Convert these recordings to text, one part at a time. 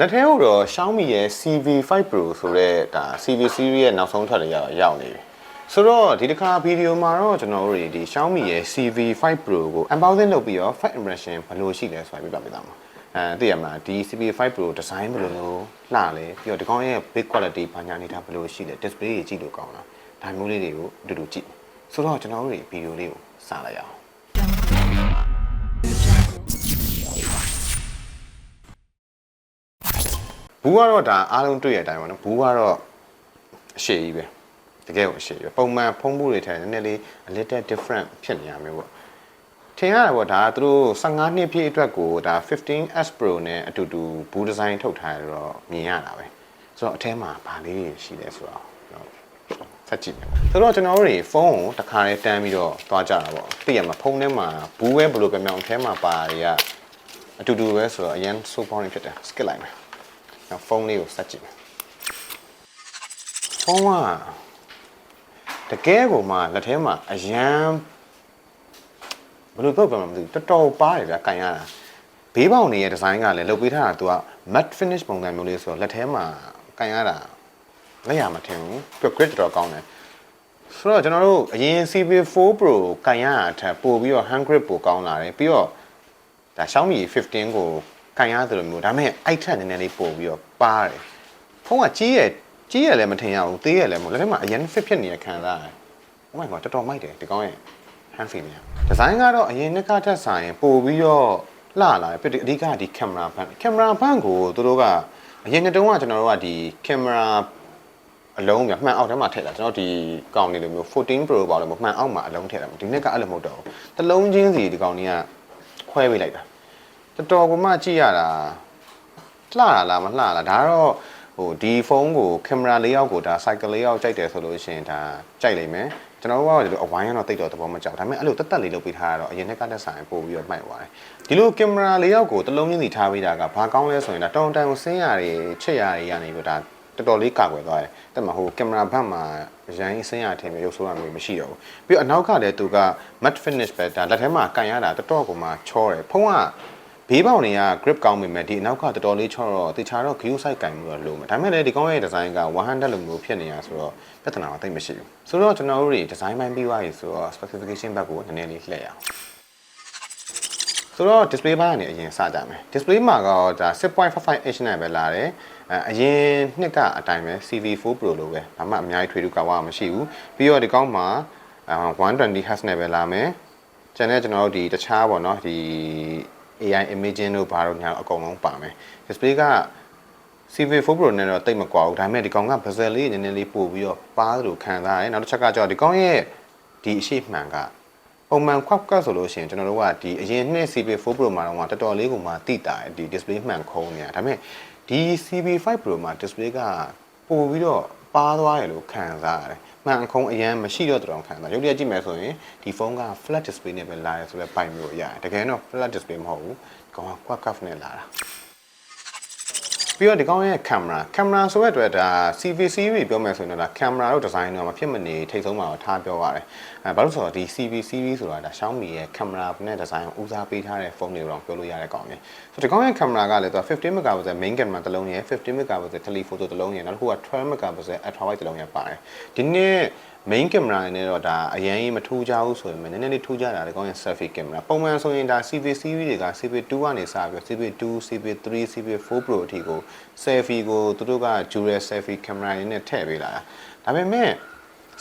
လက်ထဲကိုတော့ Xiaomi ရဲ့ CV5 Pro ဆိုတဲ့ဒါ CV series ရဲ့နောက်ဆုံးထွက်တွေရောက်ရောက်နေပြီဆိုတော့ဒီတစ်ခါဗီဒီယိုမှာတော့ကျွန်တော်တို့တွေဒီ Xiaomi ရဲ့ CV5 Pro ကို unboxing လုပ်ပြီးတော့ first impression ဘယ်လိုရှိလဲဆိုတာပြပြပေးသားမှာအဲသိရမှာဒီ CV5 Pro design ဘယ်လိုမျိုးလှလဲပြီးတော့ဒီကောင်ရဲ့ big quality ဘာညာနေတာဘယ်လိုရှိလဲ display ကြီးကြည့်လို့ကောင်းလားဒါမျိုးလေးတွေကိုအတူတူကြည့်ဆိုတော့ကျွန်တော်တို့တွေဗီဒီယိုလေးကိုစလိုက်ရအောင် ဘူးကတော့ဒါအားလုံးတွေ့ရတဲ့အတိုင်းပါနော်ဘူးကတော့အရှိကြီးပဲတကယ်ကိုအရှိကြီးပဲပုံမှန်ဖုံးမှုတွေထဲနည်းနည်းလေး a little different ဖြစ်နေရမျိုးပေါ့ထင်ရတယ်ပေါ့ဒါကသူတို့15နှစ်ပြည့်အတွက်ကိုဒါ 15S Pro နဲ့အတူတူဘူးဒီဇိုင်းထုတ်ထားရတော့မြင်ရတာပဲဆိုတော့အထဲမှာဘာလေးတွေရှိလဲဆိုတော့ကျွန်တော်ဆက်ကြည့်မယ်ဆိုတော့ကျွန်တော်တို့တွေဖုန်းကိုတစ်ခါလေးတန်းပြီးတော့သွားကြတာပေါ့သိရမှာဖုန်းထဲမှာဘူးပဲဘယ်လိုပဲမြောင်အထဲမှာပါတွေက အတူတူပဲဆိုတော့အရင် so boring ဖြစ်တယ် skip လိုက်မယ် နောက်ဖုန်းလေးကိုဆက်ကြည့်မယ်ဖုန်းကတကယ်ကိုမှလက်ထဲမှာအရန်ဘယ်လိုပြောပြမလဲမသိဘူးတော်တော်ပါတယ်ဗျာကန်ရတာဘေးပေါင်နေရဲ့ဒီဇိုင်းကလည်းလုပ်ပေးထားတာသူက matte finish ပုံစံမျိုးလေးဆိုတော့လက်ထဲမှာကန်ရတာလက်ရမထင်ဘူးပြ grip တော်တော်ကောင်းတယ်ဆိုတော့ကျွန်တော်တို့အရင် CP4 Pro ကန်ရတာအထက်ပို့ပြီးတော့ hand grip ပိုကောင်းလာတယ်ပြီးတော့ဒါ Xiaomi 15ကို ကန်ရတယ်လို့မျိုးဒါပေမဲ့အိုက်ထက်နည်းနည်းလေးပို့ပြီးတော့ပါတယ်ဖုန်းကကြီးရဲ့ကြီးရဲ့လည်းမထင်ရဘူးသေးရဲ့လည်းမဟုတ်လက်ထဲမှာအရင် fit ဖြစ်နေတဲ့ခံစားရတယ် Oh my god တော်တော်မိုက်တယ်ဒီကောင်းရဲ့ hand feel เนี่ยဒီဇိုင်းကတော့အရင်နှစ်ကထက်ဆိုင်ပို့ပြီးတော့လှလာတယ်ပြအဓိကဒီကင်မရာဘန်ကင်မရာဘန်ကိုသူတို့ကအရင်နှစ်တုန်းကကျွန်တော်တို့ကဒီကင်မရာအလုံးပြမှန်အောက်ထဲမှာထည့်တာကျွန်တော်ဒီကောင်လေးလိုမျိုး14 Pro ပေါ့လို့မှန်အောက်မှာအလုံးထည့်တာဒီနှစ်ကအဲ့လိုမဟုတ်တော့ဘူးတစ်လုံးချင်းစီဒီကောင်လေးကခွဲပေးလိုက်တာ တော်တော်ကိုမှကြည့်ရတာလှလာလားမလှလားဒါကတော့ဟိုဒီဖုန်းကိုကင်မရာလေးယောက်ကိုဒါ cycle လေးယောက်ကြိုက်တယ်ဆိုလို့ရှိရင်ဒါကြိုက်လိမ့်မယ်ကျွန်တော်တို့ကဒီလိုအဝိုင်းကတော့တိတ်တော့သဘောမကျဘူးဒါပေမဲ့အဲ့လိုတက်တက်လေးလုပ်ပေးထားရတော့အရင်နှစ်ကတက်ဆိုင်ပို့ပြီးတော့မှိုက်သွားတယ်ဒီလိုကင်မရာလေးယောက်ကိုတစ်လုံးချင်းစီထားပေးတာကဘာကောင်းလဲဆိုရင်ဒါတောင်တန်ကိုဆင်းရတွေချက်ရတွေကနေပြီးဒါတော်တော်လေးကာကွယ်သွားတယ်တက်မှာဟိုကင်မရာဘက်မှာရိုင်းဆင်းရထင်မျိုးရုပ်ဆိုးရမျိုးမရှိတော့ဘူးပြီးတော့အနောက်ကလည်းသူက matte finish ပဲဒါလက်ထဲမှာကန်ရတာတော်တော်ကိုမှချောတယ်ဖုံးက ဘေးပေါင်တွေက grip ကောင်းပေမဲ့ဒီအနောက်ကတော်တော်လေးချောတော့တခြားတော့ view site ကင်မှုတော့လိုမယ်ဒါပေမဲ့လည်းဒီကောင်းရဲ့ design က100လိုမျိုးဖြစ်နေရဆိုတော့ပြဿနာတော့တိတ်မရှိဘူးဆိုတော့ကျွန်တော်တို့တွေ design ပိုင်းပြီးသွားပြီဆိုတော့ specification ဘက်ကိုနည်းနည်းလေးလှည့်ရအောင်ဆိုတော့ display ဘက်ကနေအရင်စကြမယ် display မှာကတော့ဒါ6.55 inch နဲ့ပဲလာတယ်အဲအရင်နှစ်ကအတိုင်းပဲ CV4 Pro လိုပဲဘာမှအများကြီးထွေထူးကွာဝါမရှိဘူးပြီးတော့ဒီကောင်းမှာ120 Hz နဲ့ပဲလာမယ်ကျန်တဲ့ကျွန်တော်တို့ဒီတခြားပေါ့နော်ဒီ AI imaging တို့ဘာတို့ညာတော့အကုန်လုံးပါမယ် display က CV4 Pro နဲ့တော့တိတ်မကွာဘူးဒါပေမဲ့ဒီကောင်က bezel လေးနည်းနည်းလေးပို့ပြီးတော့ပါးသလိုခံစားရတယ်နောက်တစ်ချက်ကကြောဒီကောင်ရဲ့ဒီအရှိမှန်ကပုံမှန် quad cut ဆိုလို့ရှိရင်ကျွန်တော်တို့ကဒီအရင်နှစ် CV4 Pro မှာတော့တော်တော်လေးကိုမှတိတာတယ်ဒီ display မှန်ခုံးနေတာဒါပေမဲ့ဒီ CV5 Pro မှာ display ကပို့ပြီးတော့ပါးသွားရလို့ခံစားရတယ် မှန်ခုံးအရင်မရှိတော့တော်ခံစားရုပ်တရက်ကြည့်မယ်ဆိုရင်ဒီဖုန်းက flat display နဲ့ပဲလာရဆိုတဲ့ပိုင်မျိုးရတယ်တကယ်တော့ flat display မဟုတ်ဘူးဒီကောင်က quad cut နဲ့လာတာ ပြီးတော့ဒီကောင်ရဲ့ camera camera ဆိုတဲ့အတွက်ဒါ CV series ပြောမယ်ဆိုရင်တော့ဒါ camera တို့ design တော့မဖြစ်မနေထိတ်ဆုံးမှာတော့ထားပြောရတယ်အဲဘာလို့ဆိုတော့ဒီ CV series ဆိုတာဒါ Xiaomi ရဲ့ camera နဲ့ design ကိုဦးစားပေးထားတဲ့ဖုန်းတွေတော့ပြောလို့ရတဲ့ကောင်ပဲဆိုတော့ဒီကောင်ရဲ့ camera ကလည်းသူက15 megapixel main camera တစ်လုံးရယ်15 megapixel telephoto တစ်လုံးရယ်နောက်တစ်ခုက12 megapixel ultra wide တစ်လုံးရယ်ပါတယ်ဒီနေ့ main camera နဲ့တော့ဒါအရင်ကြီးမထူးကြဘူးဆိုရင်နည်းနည်းလေးထူးကြတာလေကောင်းရင် selfie camera ပုံမှန်ဆိုရင်ဒါ CV series တွေက CV2 ကနေစပြီး CV2 CV3 CV4 Pro အထိကို selfie ကိုသူတို့က dual selfie camera တွေနဲ့ထည့်ပေးလာတာဒါပေမဲ့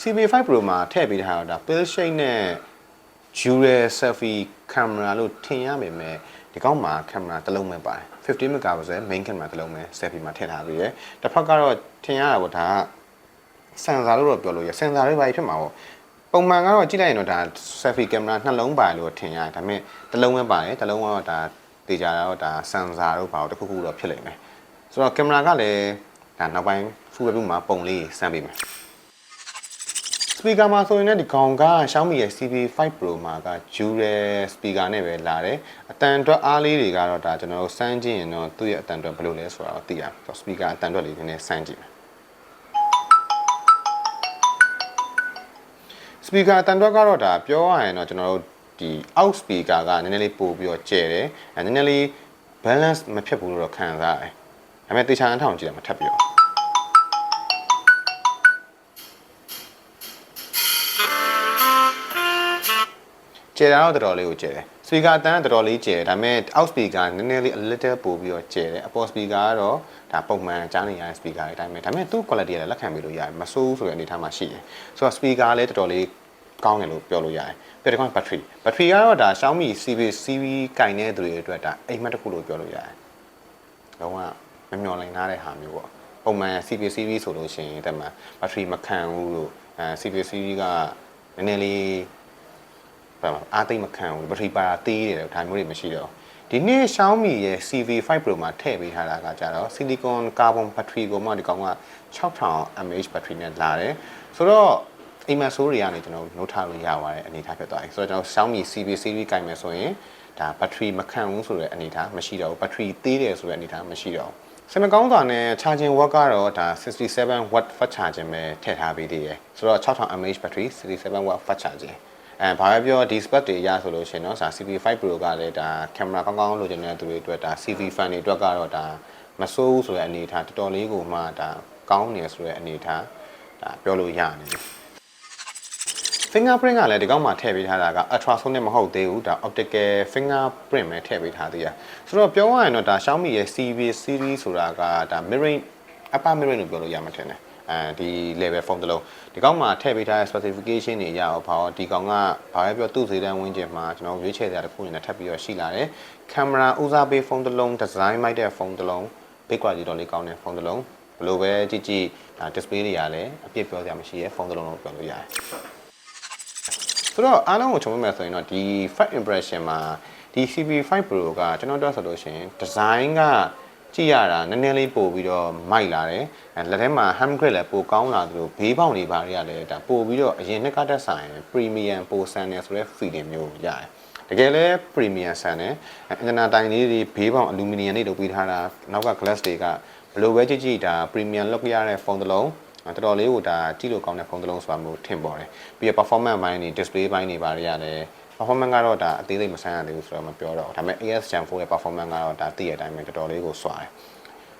CV5 Pro မှာထည့်ပေးထားတာဒါ pill shade နဲ့ dual selfie camera လို့ထင်ရပေမဲ့ဒီကောက်မှာ camera တစ်လုံးပဲပါတယ်15 megapixel main camera တစ်လုံးပဲ selfie မှာထည့်ထားပြီးရယ်တစ်ဖက်ကတော့ထင်ရတာပေါ့ဒါက စင်ဆာလို့တော့ပြောလို့ရစင်ဆာတွေပါဖြစ်မှာပေါ့ပုံမှန်ကတော့ကြည့်လိုက်ရင်တော့ဒါ selfie camera နှလုံးပါတယ်လို့ထင်ရတယ်ဒါပေမဲ့တစ်လုံးပဲပါတယ်တစ်လုံးကတော့ဒါတေချာတော့ဒါစင်ဆာတို့ဘာလို့တစ်ခုခုတော့ဖြစ်လိမ့်မယ်ဆိုတော့ကင်မရာကလည်းဒါနောက်ပိုင်း full review မှာပုံလေးစမ်းပေးမယ်စပီကာမှာဆိုရင်လည်းဒီကောင်က Xiaomi ရဲ့ CB5 Pro မှာက dual speaker နဲ့ပဲလာတယ်အတန်အတွက်အားလေးတွေကတော့ဒါကျွန်တော်တို့စမ်းကြည့်ရင်တော့သူ့ရဲ့အတန်အတွက်ဘယ်လိုလဲဆိုတာတော့သိရအောင် speaker အတန်အတွက်လေးနည်းနည်းစမ်းကြည့်မယ် speaker အတန်တွက်ကတော့ဒါပြောရရင်တော့ကျွန်တော်တို့ဒီ out speaker ကနည်းနည်းလေးပို့ပြီးတော့ကျဲတယ်အဲနည်းနည်းလေး balance မဖြစ်ဘူးလို့တော့ခံစားရတယ်ဒါပေမဲ့တေချာအထောင်ကြည့်တယ်မထပ်ပြီးတော့ကျေတာတော့တော်တော်လေးကိုကျေတယ်စပီကာအတန်းကတော်တော်လေးကျေတယ်ဒါပေမဲ့အောက်စပီကာနည်းနည်းလေး a little ပို့ပြီးတော့ကျေတယ်အပေါ်စပီကာကတော့ဒါပုံမှန်ကြားနေရတဲ့စပီကာတွေအတိုင်းပဲဒါပေမဲ့သူ့ quality ကလည်းလက်ခံပြီးလို့ရတယ်မဆိုးဆိုတဲ့အနေအထားမှာရှိတယ်ဆိုတော့စပီကာလည်းတော်တော်လေး ကောင်းတယ်လို့ပြောလို့ရတယ်ပြီးတော့ဘက်ထရီဘက်ထရီကတော့ဒါ Xiaomi CV CV ကင်တဲ့သူတွေအတွက်ဒါအိမ်မက်တစ်ခုလို့ပြောလို့ရတယ်လုံးဝမမျော်လင့်ထားတဲ့ဟာမျိုးပေါ့ပုံမှန် CV CV ဆိုလို့ရှိရင်တဲ့မှာဘက်ထရီမခံဘူးလို့အဲ CV CV ကနည်းနည်းလေးဘာမှအားသိမ့်မခံဘူးဘက်ထရီပါတာသေးတယ်ဒါမျိုးတွေမရှိတော့ဒီနေ့ Xiaomi ရဲ့ CV5 Pro မှာထည့်ပေးထားတာကကြတော့ silicon carbon battery ကိုမှဒီကောင်က6000 mAh battery နဲ့လာတယ်ဆိုတော့ အိမ်မက်ဆိုးတွေကနေကျွန်တော်နှုတ်ထားလို့ရပါတယ်အနေထားဖြစ်သွားပြီဆိုတော့ကျွန်တော် Xiaomi CV series ကင်မယ်ဆိုရင်ဒါဘက်ထရီမခံဘူးဆိုတဲ့အနေထားမရှိတော့ဘူးဘက်ထရီသေးတယ်ဆိုတဲ့အနေထားမရှိတော့ဘူးစမကောင်းစွာနဲ့ charging watt ကတော့ဒါ67 watt fast charging ပဲထည့်ထားပေးသေးတယ်ဆိုတော့6000 mAh battery 67 watt fast charging အဲဘာပဲပြောဒီ spec တွေရဆိုလို့ရှိရင်တော့ဒါ CV5 Pro ကလည်းဒါကင်မရာကောင်းကောင်းလိုချင်တဲ့သူတွေအတွက်ဒါ CV fan တွေအတွက်ကတော့ဒါမဆိုးဘူးဆိုတဲ့အနေအထားတော်တော်လေးကိုမှဒါကောင်းနေဆိုတဲ့အနေအထားဒါပြောလို့ရနေတယ် fingerprint ကလည်းဒီကောက်မှာထည့်ပေးထားတာက ultrasonic မဟုတ်သေးဘူးဒါ optical fingerprint ပဲထည့်ပေးထားသေးတယ်ဆိုတော့ပြောရရင်တော့ဒါ Xiaomi ရဲ့ CV series ဆိုတာကဒါ mirroring upper mirroring လို့ပြောလို့ရမှာထင်တယ်အဲဒီ level ဖုန်းတစ်လုံးဒီကောက်မှာထည့်ပေးထားတဲ့ specification တွေရအောင်ဘာလို့ဒီကောင်ကဘာပဲပြောသူ့ဈေးတန်းဝင်းကျင်မှာကျွန်တော်ရွေးချယ်တဲ့တစ်ခုအနေနဲ့ထပ်ပြီးတော့ရှိလာတယ်ကင်မရာဦးစားပေးဖုန်းတစ်လုံး design မိုက်တဲ့ဖုန်းတစ်လုံး big quality တော့လေးကောင်းတဲ့ဖုန်းတစ်လုံးဘယ်လိုပဲကြည့်ကြည့်ဒါ display တွေကလည်းအပြည့်ပြောစရာမရှိရဲ့ဖုန်းတစ်လုံးလို့ပြောလို့ရတယ် ဆိုတော့အားလုံးကိုခြုံပြမယ်ဆိုရင်တော့ဒီ first impression မှာဒီ CP5 Pro ကကျွန်တော်တို့ဆိုလို့ရှိရင် design ကကြည့်ရတာနည်းနည်းလေးပို့ပြီးတော့မိုက်လာတယ်အဲလက်ထဲမှာ hand grip လည်းပိုကောင်းလာသလိုဘေးပေါင်တွေဘာတွေကလည်းဒါပို့ပြီးတော့အရင်နှစ်ကတက်ဆိုင် premium ပိုဆန်တယ်ဆိုတဲ့ feeling မျိုးရတယ်တကယ်လဲ premium ဆန်တယ်အင်ဂျင်နာတိုင်လေးတွေဘေးပေါင် aluminum တွေလုပ်ပြီးထားတာနောက်က glass တွေကဘယ်လိုပဲကြည့်ကြည့်ဒါ premium လုပ်ရတဲ့ဖုန်းတစ်လုံး တော်တော်လေးကိုဒါကြည့်လို့ကောင်းတဲ့ဖုန်းတစ်လုံးဆိုတာမျိုးထင်ပေါ်တယ်ပြီးတော့ performance ဘိုင်းတွေ display ဘိုင်းတွေဘာတွေရတယ် performance ကတော့ဒါအသေးစိတ်မဆန်းရသေးဘူးဆိုတော့မပြောတော့ဘူးဒါပေမဲ့ AS Gen 4ရဲ့ performance ကတော့ဒါသိရတဲ့အတိုင်းပဲတော်တော်လေးကိုစွာတယ်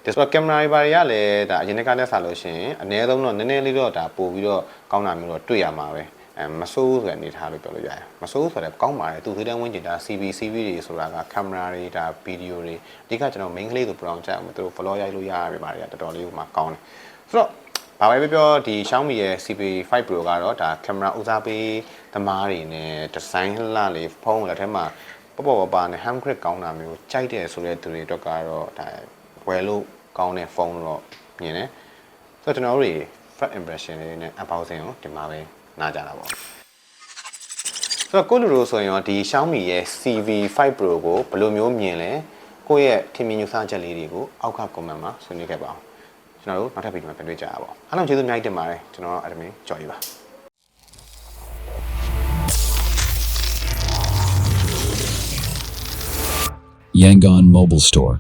display camera တွေဘာတွေကလည်းဒါအရင်ကတည်းကဆက်လို့ရှိရင်အနည်းဆုံးတော့နည်းနည်းလေးတော့ဒါပို့ပြီးတော့ကောင်းတာမျိုးတော့တွေ့ရမှာပဲအဲမဆိုးဆိုတဲ့အနေထားလို့ပြောလို့ရတယ်မဆိုးဆိုတဲ့ကောင်းပါတယ်သူသေးတဲ့ဝင်းကျင်ဒါ CB CV တွေဆိုတာက camera တွေဒါ video တွေအဓိကကျွန်တော် main ကလေးဆို brown ချက်အောင်သူတို့ vlog ရိုက်လို့ရရပါတယ်တော်တော်လေးကိုမှကောင်းတယ်ဆိုတော့ ဘာပဲပြောပြောဒီ Xiaomi ရဲ့ CP5 Pro ကတော့ဒါကင်မရာဦးစားပေးသမားတွေနဲ့ဒီဇိုင်းလှလေးဖုန်းလက်ထဲမှာပေါ့ပေါ့ပါပါနဲ့ hand grip ကောင်းတာမျိုးကြိုက်တယ်ဆိုတဲ့သူတွေအတွက်ကတော့ဒါဝယ်လို့ကောင်းတဲ့ဖုန်းတော့မြင်တယ်ဆိုတော့ကျွန်တော်တို့တွေ first impression လေးနဲ့အပေါင်းစင်ကိုဒီမှာပဲနားကြတာပေါ့ဆိုတော့ကိုလူလိုဆိုရင်ရောဒီ Xiaomi ရဲ့ CV5 Pro ကိုဘယ်လိုမျိုးမြင်လဲကိုယ့်ရဲ့ထင်မြင်ယူဆချက်လေးတွေကိုအောက်က comment မှာဆွေးနွေးခဲ့ပါအောင် ကျွန်တော်တို့နောက်ထပ်ဗီဒီယိုမှာပြန်တွေ့ကြရပါဦးအားလုံးကျေးဇူးအများကြီးတင်ပါတယ်ကျွန်တော်အဒမင်ကြော်ရီပါ Yangon Mobile Store.